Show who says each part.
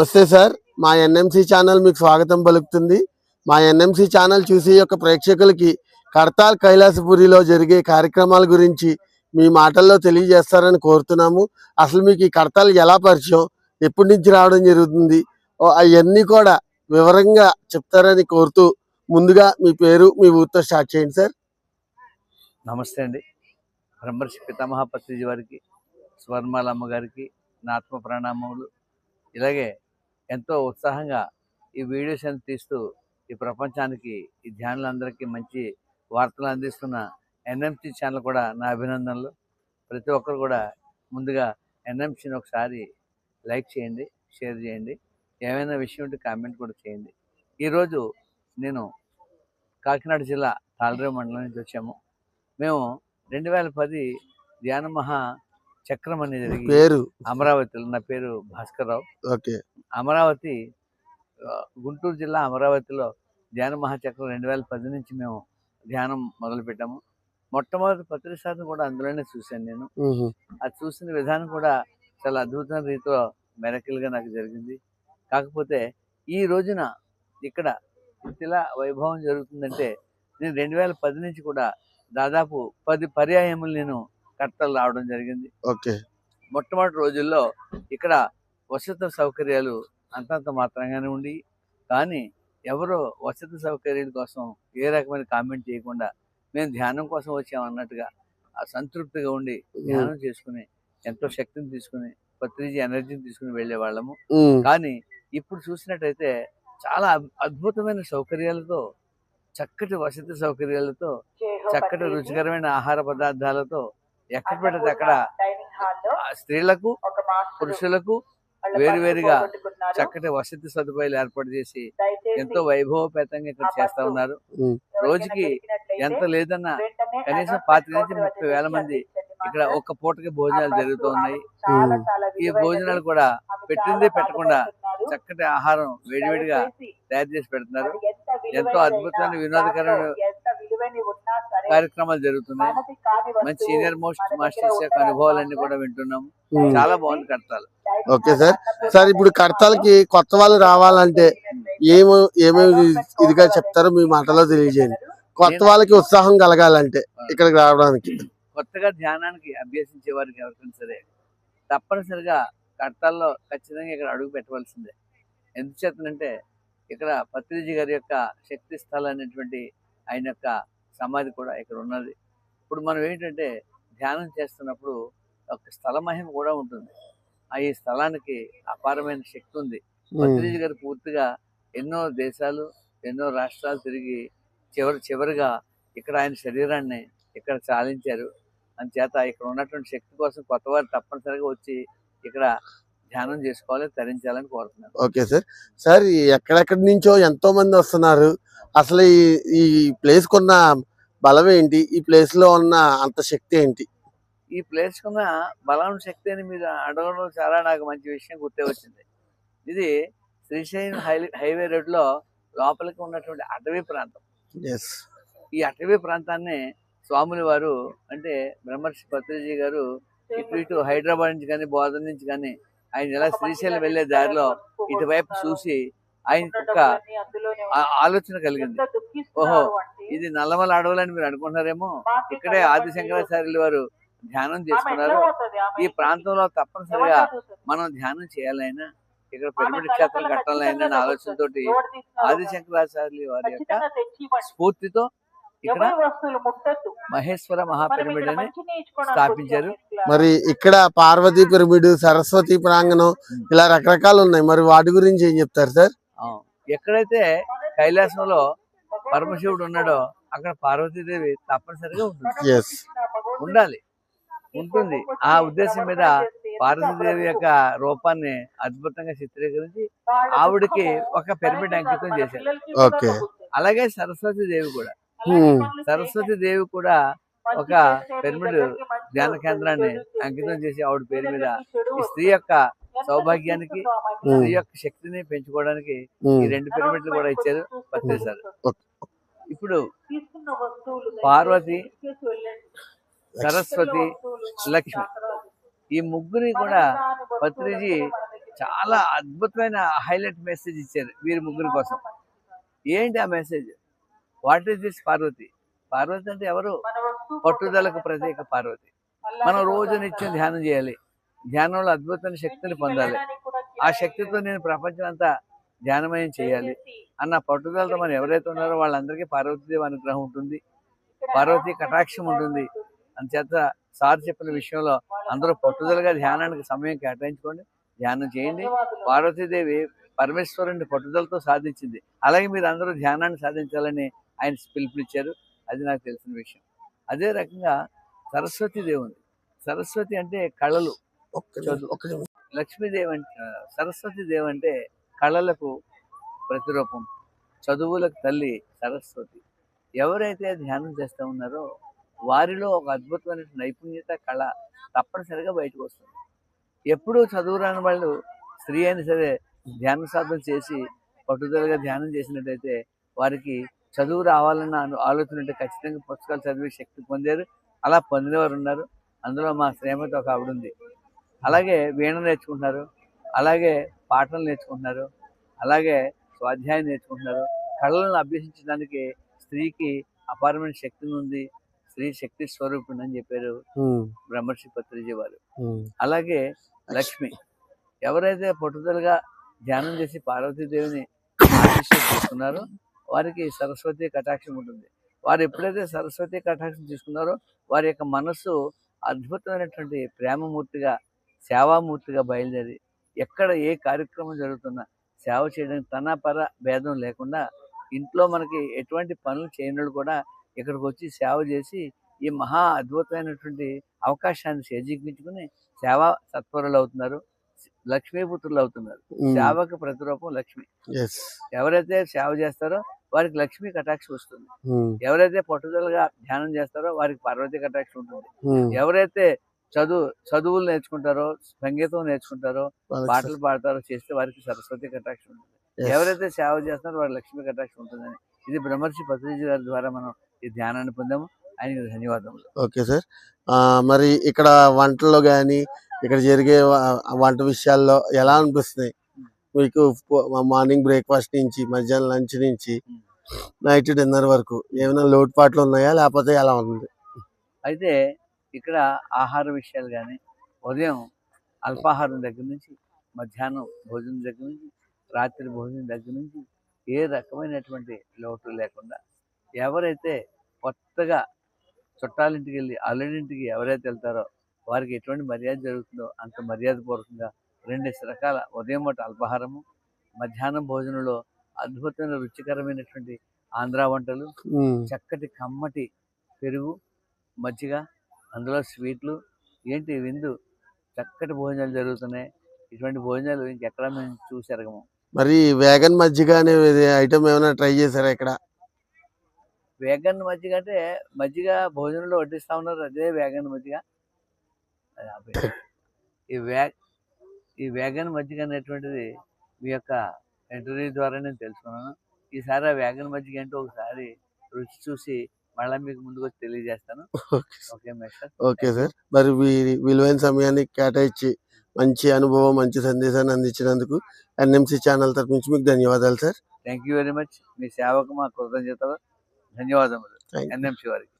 Speaker 1: నమస్తే సార్. మా NMC channel మీకు స్వాగతం పలుకుతుంది. మా ఎన్ఎంసి ఛానల్ చూసి యొక్క ప్రేక్షకులకి కర్తాల్ కైలాసపురిలో జరిగే కార్యక్రమాల గురించి మీ మాటల్లో తెలియజేస్తారని కోరుతున్నాము. అసలు మీకు ఈ కర్తాలు ఎలా పరిచయం? ఎప్పటి నుంచి రావడం జరుగుతుంది? ఓ, అవన్నీ కూడా వివరంగా చెప్తారని కోరుతూ ముందుగా మీ పేరు మీ ఊరితో స్టార్ట్ చేయండి సార్.
Speaker 2: నమస్తే అండి. బ్రహ్మర్షి పితామహ పత్రిజీ వారికి స్వర్ణమాల అమ్మగారికి నా ఆత్మ ప్రణామములు. ఇలాగే ఎంతో ఉత్సాహంగా ఈ వీడియోస్ అని తీస్తూ ఈ ప్రపంచానికి ఈ ధ్యానులందరికీ మంచి వార్తలు అందిస్తున్న ఎన్ఎంసి ఛానల్ కూడా నా అభినందనలు. ప్రతి ఒక్కరు కూడా ముందుగా ఎన్ఎంసీని ఒకసారి లైక్ చేయండి షేర్ చేయండి. ఏమైనా విషయం ఉంటే కామెంట్ కూడా చేయండి. ఈరోజు నేను కాకినాడ జిల్లా తాళరేవు మండలం నుంచి వచ్చాము. మేము రెండు వేల పది ధ్యాన మహా చక్రం అనేది
Speaker 1: పేరు?
Speaker 2: అమరావతిలో. నా పేరు భాస్కర్ రావు
Speaker 1: ఓకే.
Speaker 2: అమరావతి గుంటూరు జిల్లా అమరావతిలో ధ్యాన మహాచక్రం రెండు వేల పది నుంచి మేము ధ్యానం మొదలు పెట్టాము మొట్టమొదటి పత్రిసారిని కూడా అందులోనే చూశాను నేను. అది చూసిన విధానం కూడా చాలా అద్భుతమైన రీతిలో మెరకిల్గా నాకు జరిగింది. కాకపోతే ఈ రోజున ఇక్కడ ఇంతలా వైభవం జరుగుతుందంటే నేను రెండు వేల పది నుంచి కూడా దాదాపు పది పర్యాయములు నేను కట్టలు రావడం జరిగింది.
Speaker 1: ఓకే.
Speaker 2: మొట్టమొదటి రోజుల్లో ఇక్కడ వసతి సౌకర్యాలు అంతంత మాత్రంగానే ఉండి కానీ ఎవరో వసతి సౌకర్యాల కోసం ఏ రకమైన కామెంట్ చేయకుండా మేము ధ్యానం కోసం వచ్చామన్నట్టుగా ఆ సంతృప్తిగా ఉండి ధ్యానం చేసుకుని ఎంతో శక్తిని తీసుకుని పత్రిజీ ఎనర్జీని తీసుకుని వెళ్ళే వాళ్ళము. కానీ ఇప్పుడు చూసినట్టయితే చాలా అద్- అద్భుతమైన సౌకర్యాలతో చక్కటి వసతి సౌకర్యాలతో చక్కటి రుచికరమైన ఆహార పదార్థాలతో ఎక్కడ పడితే అక్కడ ఆ స్త్రీలకు పురుషులకు వేరువేరుగా చక్కటి వసతి సదుపాయాలు ఏర్పాటు చేసి ఎంతో వైభవపేతంగా ఇక్కడ చేస్తా ఉన్నారు. రోజుకి ఎంత లేదన్నా కనీసం పాతిక నుంచి ముప్పై వేల మంది ఇక్కడ ఒక్క పూటకి భోజనాలు జరుగుతూ ఉన్నాయి. ఈ భోజనాలు కూడా పెట్టిందే పెట్టకుండా చక్కటి ఆహారం వేడివేడిగా తయారు చేసి పెడుతున్నారు. ఎంతో అద్భుతమైన వినోదకరమైన కార్యక్రమాలు జరుగుతున్నాయి. మంచి సీనియర్ మోస్ట్ మాస్టర్స్ యొక్క అనుభవాలన్నీ కూడా వింటున్నాం.
Speaker 1: ఉమ్.
Speaker 2: చాలా బాగుంది కడతాలు
Speaker 1: ఓకే సార్. సార్ ఇప్పుడు కడతాలకి కొత్త వాళ్ళు రావాలంటే ఏమో ఏమేమి ఇదిగా చెప్తారో మీ మాటలో తెలియజేయండి. కొత్త వాళ్ళకి ఉత్సాహం కలగాలంటే ఇక్కడికి రావడానికి.
Speaker 2: కొత్తగా ధ్యానానికి అభ్యసించే వారికి ఎవరికైనా సరే తప్పనిసరిగా కడతాల్లో ఖచ్చితంగా ఇక్కడ అడుగు పెట్టవలసిందే. ఎందుచేతనంటే ఇక్కడ పత్రిజీ గారి యొక్క శక్తి స్థలం అనేటువంటి ఆయన యొక్క సమాధి కూడా ఇక్కడ ఉన్నది. ఇప్పుడు మనం ఏంటంటే ధ్యానం చేస్తున్నప్పుడు ఒక స్థల మహిమ కూడా ఉంటుంది. ఆ ఈ స్థలానికి అపారమైన శక్తి ఉంది. పత్రిజీ గారు పూర్తిగా ఎన్నో దేశాలు ఎన్నో రాష్ట్రాలు తిరిగి చివరి చివరిగా ఇక్కడ ఆయన శరీరాన్ని ఇక్కడ చాలించారు. చేత ఇక్కడ ఉన్నటువంటి శక్తి కోసం కొత్త వారు తప్పనిసరిగా వచ్చి ఇక్కడ ధ్యానం చేసుకోవాలి తరించాలని కోరుతున్నాను.
Speaker 1: Okay sir. సార్ ఎక్కడెక్కడి నుంచో ఎంతో మంది వస్తున్నారు. అసలు ఈ ఈ ప్లేస్ కొన్న బలం ఏంటి? ఈ ప్లేస్లో ఉన్న అంత శక్తి ఏంటి?
Speaker 2: ఈ ప్లేస్ కున్న బలం శక్తి అని మీరు అడగడం చాలా నాకు మంచి విషయం గుర్తే వచ్చింది. ఇది శ్రీశైలం హై హైవే రోడ్లో లోపలికి ఉన్నటువంటి అటవీ ప్రాంతం. ఈ అటవీ ప్రాంతాన్ని స్వాముల వారు అంటే బ్రహ్మర్షి పత్రిజీ గారు ఇటు ఇటు హైదరాబాద్ నుంచి కానీ బోధన నుంచి కానీ ఆయన ఎలా శ్రీశైలం వెళ్ళే దారిలో ఇటువైపు చూసి ఆయన ఒక ఆ- ఆలోచన కలిగింది. ఓహో ఇది నల్లమల అడవులని మీరు అనుకుంటున్నారేమో? ఇక్కడే ఆది శంకరాచార్యుల వారు ధ్యానం చేసుకున్నారు. ఈ ప్రాంతంలో తప్పనిసరిగా మనం ధ్యానం చేయాలైనా ఇక్కడ పిరమిడ్ క్షేత్రం కట్టాలైనా అనే ఆలోచనతోటి ఆది శంకరాచార్యుల వారి యొక్క స్ఫూర్తితో ఇక్కడ మహేశ్వర మహాపిరమిడ్ అని స్థాపించారు.
Speaker 1: మరి ఇక్కడ పార్వతీ పిరమిడ్ సరస్వతి ప్రాంగణం ఇలా రకరకాలు ఉన్నాయి. మరి వాటి గురించి ఏం చెప్తారు సార్?
Speaker 2: ఆ, ఎక్కడైతే కైలాసంలో పరమశివుడు ఉన్నాడో అక్కడ పార్వతీదేవి తప్పనిసరిగా ఉంటుంది ఉండాలి. ఉంటుంది. ఆ ఉద్దేశం మీద పార్వతీదేవి యొక్క రూపాన్ని అద్భుతంగా చిత్రీకరించి ఆవిడకి ఒక పిరమిడ్ అంకితం చేశారు. అలాగే సరస్వతి దేవి కూడా.
Speaker 1: హ్మ్.
Speaker 2: సరస్వతి దేవి కూడా ఒక పిరమిడ్ ధ్యాన కేంద్రాన్ని అంకితం చేసి ఆవిడ పేరు మీద స్త్రీ యొక్క సౌభాగ్యానికి స్త్రీ యొక్క శక్తిని పెంచుకోవడానికి ఈ
Speaker 1: హ్మ్.
Speaker 2: రెండు పిరమిడ్లు కూడా ఇచ్చారు. పత్రిసారు
Speaker 1: ఓకే.
Speaker 2: ఇప్పుడు పార్వతి సరస్వతి లక్ష్మి ఈ ముగ్గురి కూడా పత్రిజీ చాలా అద్భుతమైన హైలైట్ మెసేజ్ ఇచ్చారు వీరి ముగ్గురు కోసం. ఏంటి ఆ message? What is this Parvati Parvati అంటే ఎవరు? పట్టుదలకు ప్రత్యేక పార్వతి మనం రోజు నిత్యం ధ్యానం చేయాలి. ధ్యానంలో అద్భుతమైన శక్తిని పొందాలి. ఆ శక్తితో నేను ప్రపంచం అంతా ధ్యానమయం చేయాలి. అన్న పట్టుదలతో మనం ఎవరైతే ఉన్నారో వాళ్ళందరికీ పార్వతీదేవి అనుగ్రహం ఉంటుంది. పార్వతీ కటాక్షం ఉంటుంది. అంచేత సార్ చెప్పిన విషయంలో అందరూ పట్టుదలగా ధ్యానానికి సమయం కేటాయించుకోండి. ధ్యానం చేయండి. పార్వతీదేవి పరమేశ్వరుని పట్టుదలతో సాధించింది. అలాగే మీరు అందరూ ధ్యానాన్ని సాధించాలని ఆయన పిలుపునిచ్చారు. అది నాకు తెలిసిన విషయం. అదే రకంగా సరస్వతి దేవి ఉంది సరస్వతి అంటే కళలు. లక్ష్మీదేవి అంటే సరస్వతి దేవి అంటే కళలకు ప్రతిరూపం. చదువులకు తల్లి సరస్వతి. ఎవరైతే ధ్యానం చేస్తూ ఉన్నారో వారిలో ఒక అద్భుతమైన నైపుణ్యత కళ తప్పనిసరిగా బయటకు వస్తుంది. ఎప్పుడూ చదువు రాని వాళ్ళు స్త్రీ అయినా సరే ధ్యాన సాధన చేసి పట్టుదలగా ధ్యానం చేసినట్టయితే వారికి చదువు రావాలన్న ఆలోచన ఉంటే ఖచ్చితంగా పుస్తకాలు చదివే శక్తి పొందారు. అలా పొందిన వారు ఉన్నారు అందులో మా శ్రీమతి ఒక ఆవిడ ఉంది. అలాగే వీణ నేర్చుకుంటున్నారు అలాగే పాటలు నేర్చుకుంటున్నారు అలాగే స్వాధ్యాయం నేర్చుకుంటున్నారు. కళలను అభ్యసించడానికి స్త్రీకి అపారమైన శక్తి ఉంది స్త్రీ శక్తి స్వరూపిణి అని చెప్పారు బ్రహ్మర్షి పత్రిజీ వారు. అలాగే లక్ష్మి ఎవరైతే పట్టుదలగా ధ్యానం చేసి పార్వతీదేవిని తీసుకున్నారో వారికి సరస్వతి కటాక్షం ఉంటుంది. వారు ఎప్పుడైతే సరస్వతి కటాక్షం తీసుకున్నారో వారి యొక్క మనస్సు అద్భుతమైనటువంటి ప్రేమమూర్తిగా సేవామూర్తిగా బయలుదేరి ఎక్కడ ఏ కార్యక్రమం జరుగుతున్నా సేవ చేయడానికి తన పర భేదం లేకుండా ఇంట్లో మనకి ఎటువంటి పనులు చేయనోళ్ళు కూడా ఇక్కడికి వచ్చి సేవ చేసి ఈ మహా అద్భుతమైనటువంటి అవకాశాన్ని చేజిక్కించుకుని సేవా సత్వరులు అవుతున్నారు. లక్ష్మీపుత్రులు అవుతున్నారు. సేవకు ప్రతిరూపం లక్ష్మి. ఎవరైతే సేవ చేస్తారో వారికి లక్ష్మీ కటాక్షం వస్తుంది. ఎవరైతే పట్టుదలగా ధ్యానం చేస్తారో వారికి పార్వతి కటాక్షం ఉంటుంది. ఎవరైతే చదువు చదువులు నేర్చుకుంటారో సంగీతం నేర్చుకుంటారో పాటలు పాడతారో చేస్తే వారికి సరస్వతి కటాక్షం ఉంటుంది. ఎవరైతే సేవ చేస్తారో వారికి లక్ష్మీ కటాక్షం ఉంటుందని. ఇది బ్రహ్మర్షి పత్రిజీ గారి ద్వారా మనం ఈ ధ్యానాన్ని పొందాము. ఆయనకి ధన్యవాదములు.
Speaker 1: Okay sir. మరి ఇక్కడ వంటల్లో కానీ ఇక్కడ జరిగే వంట విషయాల్లో ఎలా అనిపిస్తున్నాయి? మీకు మార్నింగ్ బ్రేక్ఫాస్ట్ నుంచి మధ్యాహ్నం లంచ్ నుంచి నైట్ డిన్నర్ వరకు ఏమైనా లోటుపాట్లు ఉన్నాయా? లేకపోతే ఎలా ఉంది?
Speaker 2: అయితే ఇక్కడ ఆహార విషయాలు కానీ ఉదయం అల్పాహారం దగ్గర నుంచి మధ్యాహ్నం భోజనం దగ్గర నుంచి రాత్రి భోజనం దగ్గర నుంచి ఏ రకమైనటువంటి లోటు లేకుండా ఎవరైతే కొత్తగా చుట్టాలింటికి వెళ్ళి అల్లుడింటికి ఎవరైతే వెళ్తారో వారికి ఎటువంటి మర్యాద జరుగుతుందో అంత మర్యాదపూర్వకంగా రెండు రకాల ఉదయం పూట అల్పాహారము మధ్యాహ్నం భోజనంలో అద్భుతమైన రుచికరమైనటువంటి ఆంధ్రా వంటలు చక్కటి కమ్మటి పెరుగు మజ్జిగ అందులో స్వీట్లు ఏంటి విందు? చక్కటి భోజనాలు జరుగుతున్నాయి. ఇటువంటి భోజనాలు ఇంకెక్కడ మేము చూసి ఎరగము
Speaker 1: మరి వేగన్ మజ్జిగ అనే ఐటమ్ ఏమైనా ట్రై చేశారా ఇక్కడ?
Speaker 2: వేగన్ మజ్జిగ అంటే మజ్జిగ భోజనంలో వడ్డిస్తా ఉన్నారు. అదే వేగన్ మజ్జిగ. ఈ వే ఈ వేగన్ మజ్జిగ అనేటువంటిది మీ యొక్క ఇంటర్వ్యూ ద్వారా నేను తెలుసుకున్నాను. ఈసారి ఆ వేగన్ మజ్జిగ ఏంటో ఒకసారి రుచి చూసి మళ్ళీ మీకు ముందుకు వచ్చి తెలియజేస్తాను. Okay
Speaker 1: sir. మరి విలువైన సమయాన్ని కేటాయించి మంచి అనుభవం మంచి సందేశాన్ని అందించినందుకు ఎన్ఎంసి ఛానల్ తరపు నుంచి మీకు ధన్యవాదాలు sir.
Speaker 2: Thank you very much. మీ సేవకు మా కృతజ్ఞతలు. ధన్యవాదములు. ఎన్ఎంసి వారికి.